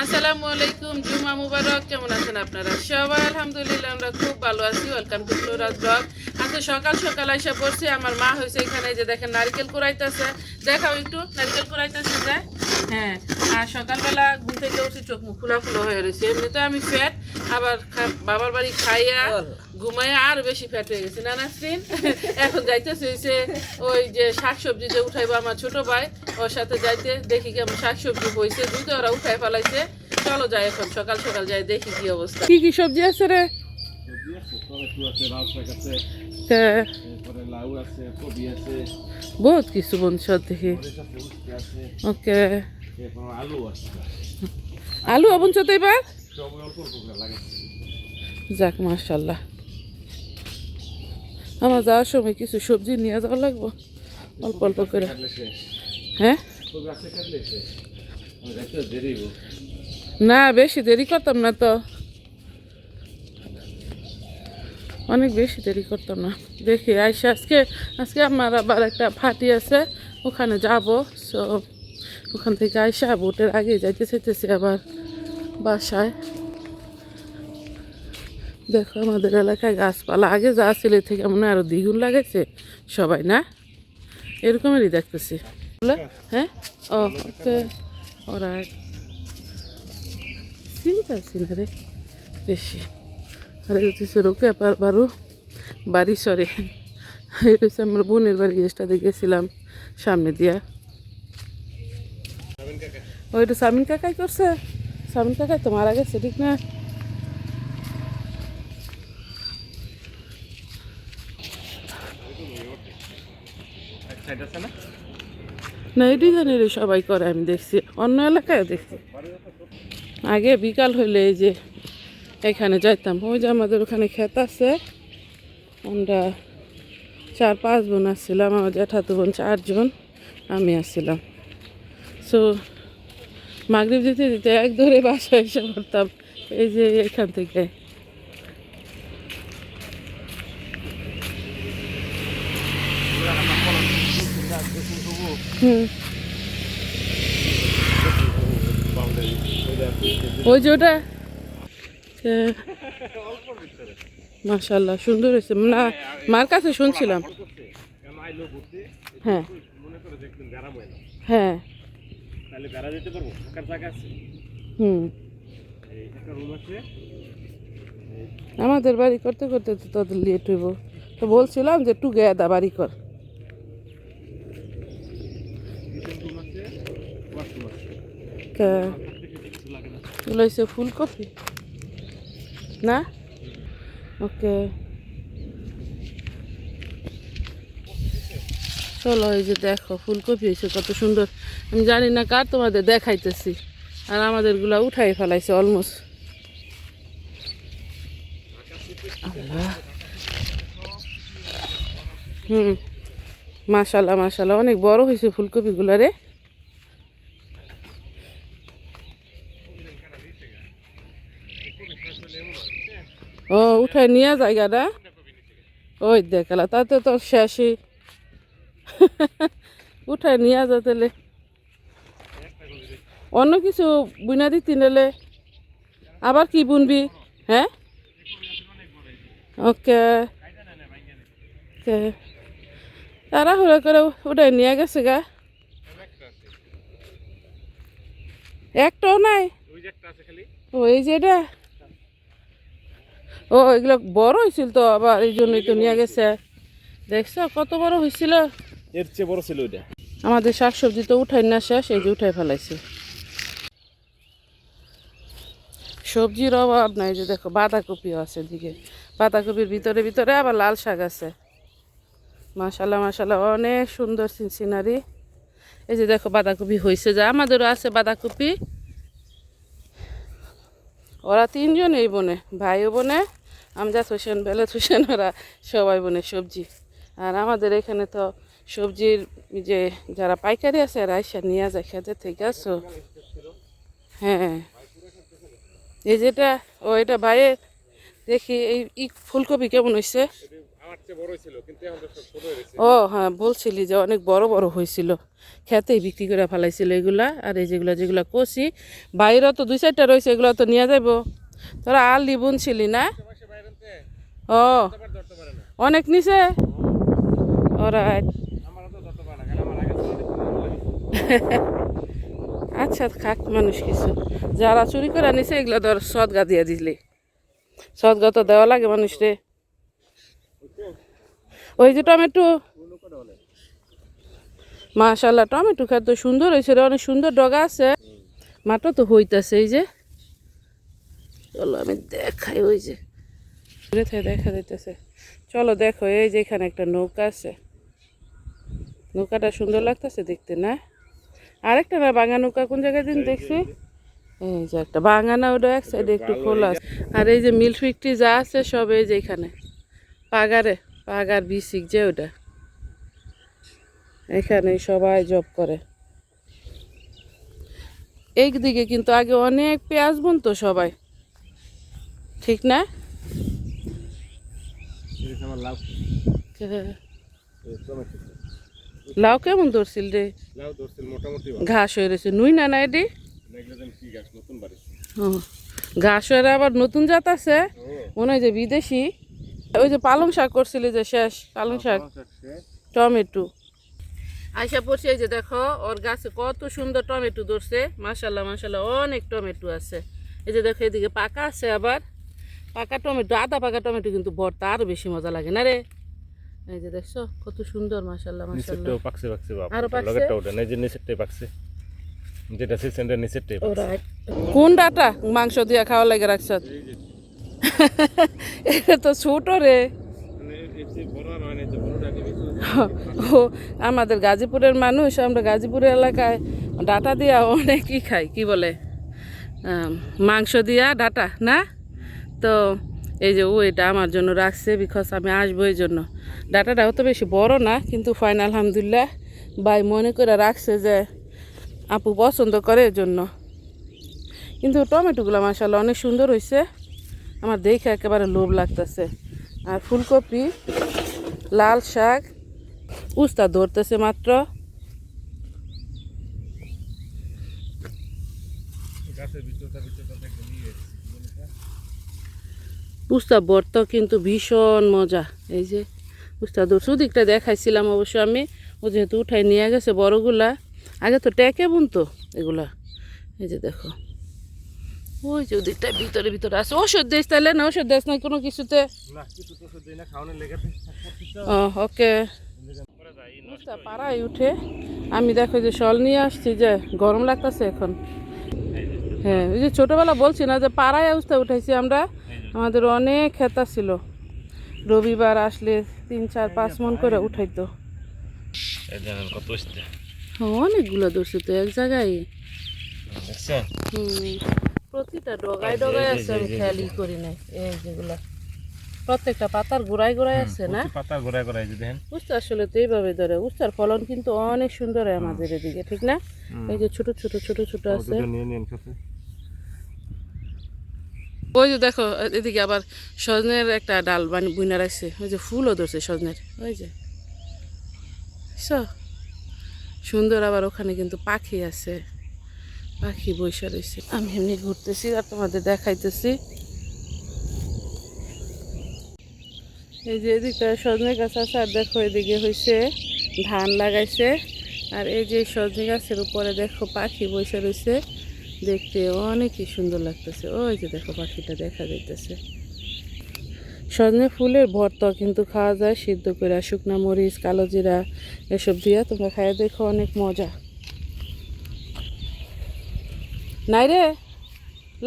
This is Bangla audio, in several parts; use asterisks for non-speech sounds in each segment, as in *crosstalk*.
আসসালামু আলাইকুম, জুমা মুবারক। কেমন আছেন আপনারা সবাই? আলহামদুলিল্লাহ, আমরা খুব ভালো আছি। ওয়েলকাম টু ফ্লোরাজ ব্লগ আজকে সকাল সকাল এসে পড়ছি। আমার মা হয়েছে এখানে যে দেখেন, নারকেল কুড়াইতেছে। দেখাও একটু, নারকেল কুড়াইতেছে যে হ্যাঁ আর সকালবেলা ঘুম থেকে উঠছি চোখ মুখ ফুলা ফুলো হয়ে রয়েছে। এমনিতে আমি ফ্যাট আবার বাবার বাড়ি খাইয়া ঘুমাইয়া আর বেশি ফ্যাট হয়ে গেছি। না নাসরিন এখন যাইতেছে হয়েছে ওই যে শাকসবজি যে উঠাইবো আমার ছোট ভাই ওর সাথে যাইতে দেখি কেমন শাকসবজি হয়েছে দুধ ওরা উঠাই ফেলাইছে। চলো যাই এখন সকাল সকাল যাই দেখি কি অবস্থা। কি কি সবজি আছে রে? সবজি আছে। আছে বহুত কিছু বলছ দেখি। ওকে। আলু আছে আলু অবঞ্চ তো এবার যাক মার্শাল্লাহ আমার যাওয়ার সময় কিছু সবজি নিয়ে যাওয়া লাগবো। অল্প অল্প করে। হ্যাঁ? না, বেশি দেরি করতাম না তো। অনেক বেশি দেরি করতাম না। দেখি, আইসা, আজকে আজকে আমার আবার একটা ফাটি আছে, ওখানে যাব। সো ওখান থেকে আইসা ভোটের আগে যাইতে চাইতেছি আবার বাসায়। দেখো, আমাদের এলাকায় গাছপালা, আগে যা ছিল থেকে মনে হয় আরও দ্বিগুণ লাগাইছে সবাই, না? এরকমেরই দেখতেছি? হ্যাঁ? ও ওরা চিন্তা আছি না রে, বেশি। হচ্ছে রোকে বারো বাড়ি সরে। এটা হচ্ছে বোনের বাড়ি গেস্টাতে গেছিলাম সামনে দিয়া। ওইটা সামিন কাকাই করছে। সামিন কাকাই তো মারা গেছে, ঠিক না? না না এই ডিজাইনের সবাই করে, আমি দেখছি। অন্য এলাকায় দেখছি। আগে বিকাল হইলে এই যে এখানে যাইতাম। ওই যে আমাদের ওখানে ক্ষেত আছে। আমরা চার, পাঁচ বোন আসছিলাম, আমার জ্যাঠাতো বোন চারজন আমি আসছিলাম। সো মাগরিব দিতে দিতে এক ধরে বাসায় এসে পড়তাম। এই যে এখান থেকে। ওই যে ওটা মাশাল্লাহ সুন্দর হয়েছে। না মার কাছে শুনছিলাম। হ্যাঁ। মনে হয়। হুম। আমাদের বাড়ি করতে করতে তো তোদের লেট হইব। তো বলছিলাম যে টু একটু গেদা বাড়ি কর। এসে ফুলকপি? না? ওকে। চলো, এই যে দেখো, ফুলকপি হয়েছে, কত সুন্দর। আমি জানি না কার তোমাদের দেখাইতেছি, আর আমাদেরগুলা উঠাই ফেলাইছে অলমোস্ট হুম, মাশাল্লাহ মাশাল্লাহ, অনেক বড় হয়েছে ফুলকপিগুলা রে। ও, উঠাই নিয়ে জায়গাটা ওই দেখালা তাতে তো শেষই। উঠাই নিয়ে যা তাহলে। অন্য কিছু বুনা দিতি নালে আবার কি বুনবি? হ্যাঁ? ওকে। তারা হলে করে উঠাই নিয়ে গেছে গা। একটাও নাই? ওই যে একটা আছে খালি। ও এই যে এটা? ও এগুলো বড় হয়েছিল তো আবার এই জন্যই তো নিয়ে গেছে। দেখছ কত বড় হয়েছিল এর চেয়ে বড় ছিল ওইটা আমাদের শাকসবজি তো উঠাই না শেষ এই যে উঠাই ফেলাইছে। সবজির অভাব নাই যে দেখো বাঁধাকপিও আছে দিকে বাঁধাকপির ভিতরে ভিতরে আবার লাল শাক আছে। মাশাল্লাহ মাশাল্লাহ অনেক সুন্দর সিনারি এই যে দেখো বাঁধাকপি হয়েছে যে আমাদেরও আছে বাঁধাকপি। ওরা তিনজন এই বনে ভাইও বোনে আমজাদ হোসেন বেলাত হোসেন ওরা সবাই বোনে সবজি। আর আমাদের এখানে তো সবজির যে যারা পাইকারি আছে, এরা এসে নিয়ে যায় খেতে থেকে আসো হ্যাঁ। এই যেটা, ও এটা ভাইয়ের দেখি, এই ই ফুলকপি কেমন হয়েছে ছিল হয়ে ও হ্যাঁ বলছিলি যে অনেক বড় বড় হয়েছিল খেতেই বিক্রি করে ফেলাইছিল এগুলা, আর এই যেগুলা যেগুলা কষি। বাইরে তো দুই চারটা রয়েছে এগুলো তো নিয়ে যাব তোরা আলি বুনছিলি না? মাসে বাইরে আনতে ও। অনেক নিছে ওরাইট আমার তো ধরতে পারে না কারণ আমার আগে ছিল আচ্ছা খাক মানুষ কিছু। যারা চুরি করে নিছে, এগুলো ধর সদগা দিয়ে দিলি। সদগা তো দেওয়া লাগে মানুষরে ওই যে টমেটো। মাশাল্লাহ টমেটো খেতে সুন্দর হয়েছে রে, অনেক সুন্দর ডগা আছে। মাটা তো হইতাছে, এই যে। চলো, আমি দেখাই ওই যে। দূরে থেকে দেখা যাইতেছে। চলো দেখো, এই যে এখানে একটা নৌকা আছে। নৌকাটা সুন্দর লাগতেছে দেখতে, না? আরেকটা না বাঙা নৌকা কোন জায়গায় দিন দেখছি? এই যে একটা বাঙানা ওটা এক সাইডে একটু খোলা। আর এই যে মিল ফ্যাক্টরি যা আছে, সব এই যে এখানে। পাগারে, পাগার বিসিক যে ওটা। এখানে সবাই জব করে। এই দিকে কিন্তু আগে অনেক পেঁয়াজ বুনতো সবাই। ঠিক না? লাউ লাউ কেমন ধরছিল রে? লাউ ধরছিল মোটামুটি ঘাস হয়ে রয়েছে। নুই না না এটি এগুলো যেন কি গাছ নতুন বাড়ি। ও, ঘাস হয়ে আবার নতুন জাত আছে? মনে হয় যে বিদেশি। ওই যে পালং শাক করছিলি যে শেষ পালং শাক। টমেটো। আইসা পড়ছে এই যে দেখো ওর গাছে কত সুন্দর টমেটো ধরছে। মাশাল্লাহ মাশাল্লাহ অনেক টমেটো আছে। এই যে দেখো এদিকে পাকা আছে আবার। পাকা টমেটো আদা পাকা টমেটো কিন্তু ভর্তা আরও বেশি মজা লাগে। না রে? এই যে দেখছ কত সুন্দর মাশাল্লাহ মাশাল্লাহ পাকছে পাকছে বাপ আরও পাকছে? লগেরটা ওটা না যে নিচেরটাই পাকছে। যেটা সেন্টার নিচেরটাই পাকছে। কোন ডাটা মাংস দিয়া খাওয়া লাগে রাখছ? এটা তো ছোট রে। ও আমাদের গাজীপুরের মানুষ আমরা গাজীপুরের এলাকায় ডাটা দিয়া অনেকই খাই কি বলে? মাংস দিয়া ডাটা না? তো এই যে ও এটা আমার জন্য রাখছে বিকজ আমি আসব এই জন্য। ডাটাটাও তো বেশি বড় না, কিন্তু ফাইন আলহামদুলিল্লাহ। ভাই মনে করে রাখছে যে আপু পছন্দ করে এর জন্য। কিন্তু টমেটোগুলো মাসাল্লাহ অনেক সুন্দর হয়েছে আমার দেখে একেবারে লোভ লাগতেছে। আর ফুলকপি, লাল শাক, উস্তা ধরতেছে মাত্র। গাছের উস্তা ভর্ত কিন্তু ভীষণ মজা। এই যে পুস্তা ধরছে ওদিকটা দেখাইছিলাম অবশ্য আমি ও যেহেতু উঠাই নিয়ে গেছে বড়গুলা আগে তো ট্যাকে বুনতো এগুলা। এই যে দেখো। ওই যে ওদিকটা ভিতরে ভিতরে আছে। ওষুধ দিস তাহলে না ওষুধ দিস না কোনো কিছুতে? ওকে। পাড়ায় উঠে আমি দেখো যে শল নিয়ে আসছি যে গরম লাগতেছে এখন। হ্যাঁ ওই যে ছোটোবেলা বলছি না যে পাড়ায় অবস্থায় উঠাইছি আমরা আমাদের অনেক খেতা ছিল। রবিবার আসলে তিন চার পাঁচ মন করে উঠাইতো। হ্যাঁ, অনেকগুলো ধরছে তো এক জায়গায়। হুম, প্রতিটা ডগায় ডগায় আছে আমি খেয়ালই করি নাই। এই যেগুলা। প্রত্যেকটা পাতার গোড়ায় গোড়ায় আছে না? কচি পাতা গোড়ায় গোড়ায় যে দেখেন। উস্তা আসলে তো এইভাবে ধরে উস্তার ফলন কিন্তু অনেক সুন্দর হয় আমাদের এদিকে ঠিক না? এই যে ছোট ছোট ছোট ছোট আছে। ওই যে দেখো এদিকে আবার সজনের একটা ডাল বানি বুইনা রাখছে। ওই যে ফুলও ধরছে সজনের ওই যে। সুন্দর আবার ওখানে কিন্তু পাখি আছে। পাখি বৈশা রয়েছে। আমি এমনি ঘুরতেছি আর তোমাদের দেখাইতেছি। এই যে এদিকে সজনে গাছ আছে, আর দেখো এদিকে হয়েছে ধান লাগাইছে। আর এই যে সজনে গাছের উপরে দেখো পাখি বসে রয়েছে দেখতে অনেকই সুন্দর লাগতেছে। ওই যে দেখো পাখিটা দেখা যাইতেছে। সজনে ফুলের ভর্তা কিন্তু খাওয়া যায়, সিদ্ধ করে শুকনা মরিচ, কালো জিরা, এসব দিয়া তোমরা খাইয়ে দেখো অনেক মজা। নাই রে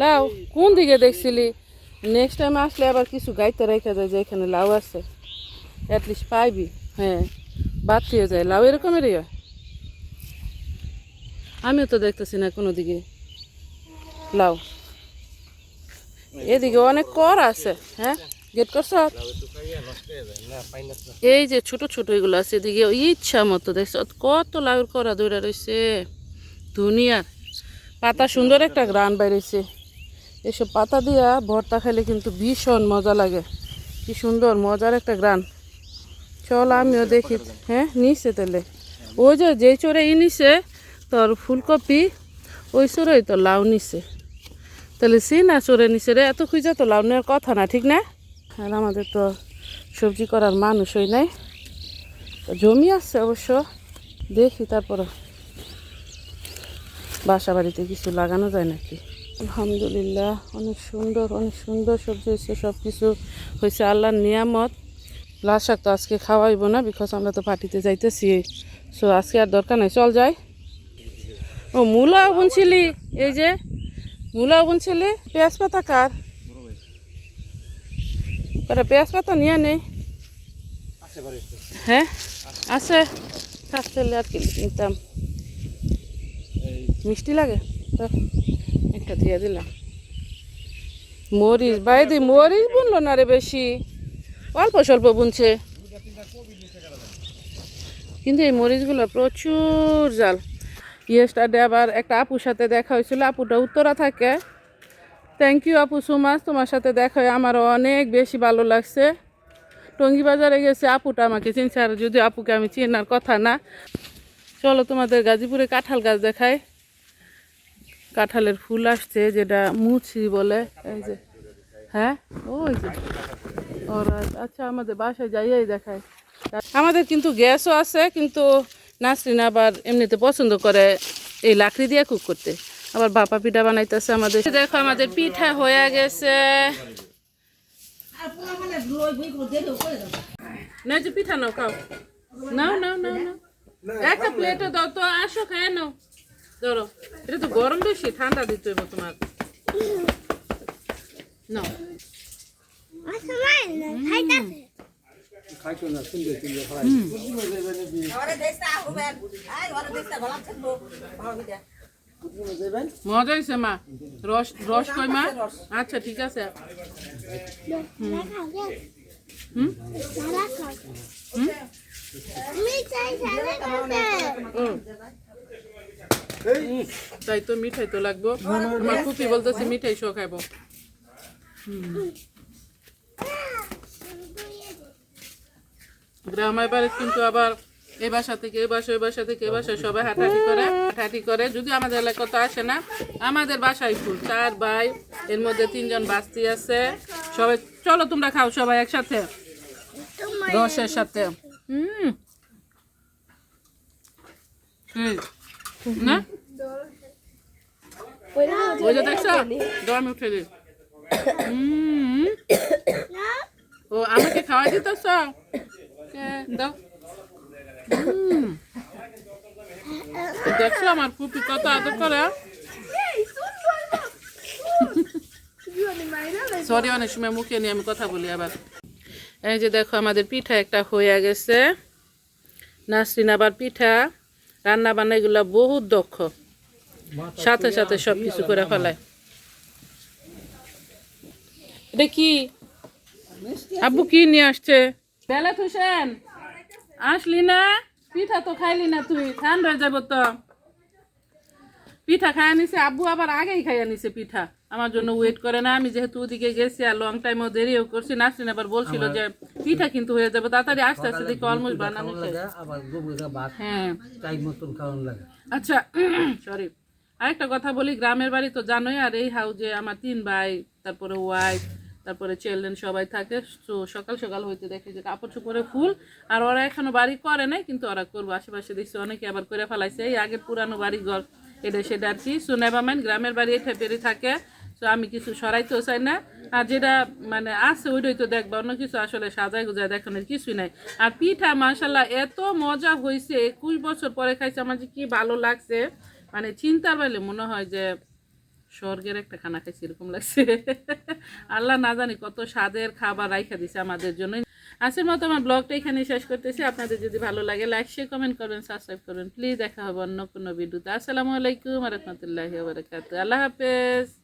লাও, কোন দিকে দেখছিলি? নেক্সট টাইম আসলে আবার কিছু গাইতে রেখে যায় যে এখানে লাউ আছে অ্যাটলিস্ট পাইবি হ্যাঁ বাদ দিয়ে যায়। লাউ এরকমেরই হয়। আমিও তো দেখতেছি না কোনো দিকে লাউ। এদিকে অনেক কর আছে হ্যাঁ গেট করছ? হয়ে। এই যে ছোট ছোট এগুলো আছে, এদিকে ইচ্ছা মতো দেখছ, কত লাউর করা দৌড়া রয়েছে দুনিয়ার পাতা সুন্দর একটা গ্রান বাইরেছে। এসব পাতা দিয়া ভর্তা খেলে কিন্তু ভীষণ মজা লাগে। কি সুন্দর, মজার একটা গ্রান। চল আমিও দেখি। হ্যাঁ নিছে তাহলে। ওই যে যে চোরে ই নিছে, তোর ফুলকপি, ওই চোরেই তো লাউ নিছে। তাহলে সে না চোরে নিছে রে, এত খুঁজে তো লাউ নেওয়ার কথা না, ঠিক না? আর আমাদের তো সবজি করার মানুষই নাই। জমি আছে অবশ্য, দেখি তারপর বাসা বাড়িতে কিছু লাগানো যায় নাকি? আলহামদুলিল্লাহ, অনেক সুন্দর অনেক সুন্দর সবজি হয়েছে সব কিছু হয়েছে আল্লাহর নিয়ামত। লাল শাক তো আজকে খাওয়াইব না বিকজ আমরা তো পার্টিতে যাইতেছি। সো আজকে আর দরকার নাই, চল যাই। ও মূলাও বুনছিলি এই যে মূলাও বুনছিলি পেঁয়াজ পাতা কার? পেঁয়াজ পাতা নিয়ে নেই। হ্যাঁ আছে। থাকতে আর কি নিতাম। মিষ্টি লাগে? তো একটা দিয়ে দিলাম। মরিচ বাইদি মরিচ বুনলো না রে বেশি। অল্প স্বল্প বুনছে। কিন্তু এই মরিচগুলো প্রচুর জাল। ইয়েস্টারডে আবার একটা আপুর সাথে দেখা হয়েছিল। আপুটা উত্তরা থাকে। থ্যাংক ইউ আপু সুমাস তোমার সাথে দেখা হয়ে আমার অনেক বেশি ভালো লাগছে। টঙ্গি বাজারে গেছে আপুটা আমাকে চিনছে, আর যদি আপুকে আমি চেনার কথা না, চলো তোমাদের গাজীপুরে কাঁঠাল গাছ দেখায়। কাঁঠালের ফুল আসছে, যেটা মুছি বলে, এই যে হ্যাঁ? ওই যে, ওরা আচ্ছা আমাদের বাসায় যাইয়াই দেখায়। আমাদের কিন্তু গ্যাসও আছে, কিন্তু নাসরিন আবার এমনিতে পছন্দ করে এই লাকড়ি দিয়ে কুক করতে। আবার বাপা পিঠা বানাইতেছে আমাদের। দেখো, আমাদের পিঠা হয়ে গেছে। না যে পিঠা নাও, খাও। নাও নাও নাও নাও। একটা প্লেটও দাও তো, আসো, খায় নাও। ধরো এটা তো গরম বেশি ঠান্ডা দিতে হইব তোমার। নাও। খাই মজা হয়েছে মা। রস রস কই মা? আচ্ছা ঠিক আছে। হুম। হুম। তাই তো মিঠাই তো লাগবো। আমার ফুপি বলতেছে, মিঠাই শো খাইবো। হুম। গ্রামের বাড়ি কিন্তু আবার এই বাসা থেকে এই বাসা, ওই বাসা থেকে এই বাসায় সবাই হাঁটাহাঁটি করে হাঁটাহাঁটি করে। যদি আমাদের এলাকা তো আসে না, আমাদের বাসায় ফুল। চার ভাই, এর মধ্যে তিনজন বাস্তি আছে। সবাই, চলো তোমরা খাও সবাই একসাথে। রসের সাথে। হুম। না? ওই যে দেখছ? দম উঠে দি ও আমাকে খাওয়াই দিতেছ? দাও। দেখছ আমার ফুপি কত আদর করে? সরি অনেক সময় মুখে নিয়ে আমি কথা বলি আবার। এই যে দেখো আমাদের পিঠা একটা হয়ে গেছে। নাসরিন আবার পিঠা। রান্না বান্না এগুলো বহুত দক্ষ। সাথে সাথে সব কিছু করে ফেলায়। এটা কি? আব্বু কি নিয়ে আসছে? বেলাত হোসেন আসলি না? পিঠা তো খাইলি না তুই ঠান্ডা যাব তো। পিঠা খাইয়া নিছে আব্বু আবার আগেই খাইয়া নিছে পিঠা। আমার জন্য ওয়েট করে না আমি যেহেতু ওদিকে গেছি আর লং টাইমও দেরিও করছি নাসরিন আবার বলছিল যে পিঠা কিন্তু হয়ে যাবে তাড়াতাড়ি আস্তে আস্তে দেখি অলমোস্ট বানানো হ্যাঁ। টাইম মতন খাওয়ানো লাগে। আচ্ছা *clears throat* সরি আরেকটা কথা বলি, গ্রামের বাড়ি তো জানোই, আর এই হাউজে আমার তিন ভাই, তারপরে ওয়াইফ তারপরে চিলড্রেন সবাই থাকে। তো সকাল সকাল হইতে দেখে যে কাপড় চোপড়ে ফুল, আর ওরা এখনও বাড়ি করে নাই, কিন্তু ওরা করব। আশেপাশে দেখছি অনেকে আবার করে ফেলাইছে। এই আগের পুরানো বাড়ি ঘর এটা সেটা আর কি। সো নেভারমাইন্ড গ্রামের বাড়ি এটা বেড়ে থাকে। তো আমি কিছু সরাইতেও চাই না। আর যেটা মানে আছে, ওইটাই তো দেখবা। অন্য কিছু আসলে সাজায় গুজায় দেখানোর কিছুই নাই। আর পিঠা মাসাল্লাহ এত মজা হয়েছে একুশ বছর পরে খাইছে, আমার যে কি ভালো লাগছে। মানে চিন্তার বাইলে মনে হয় যে স্বর্গের একটা খানা খাইছি, এরকম লাগছে। *laughs* আল্লাহ না জানি কত স্বাদের খাবার রাইখা দিছে আমাদের জন্য আজকের মতো আমার ব্লগটা এখানে শেষ করতেছি। আপনাদের যদি ভালো লাগে লাইক শেয়ার কমেন্ট করবেন সাবস্ক্রাইব করবেন। প্লিজ দেখা হবে অন্য কোনো ভিডিওতে। আসসালামু আলাইকুম রহমতুল্লাহ আল্লাহ হাফেজ।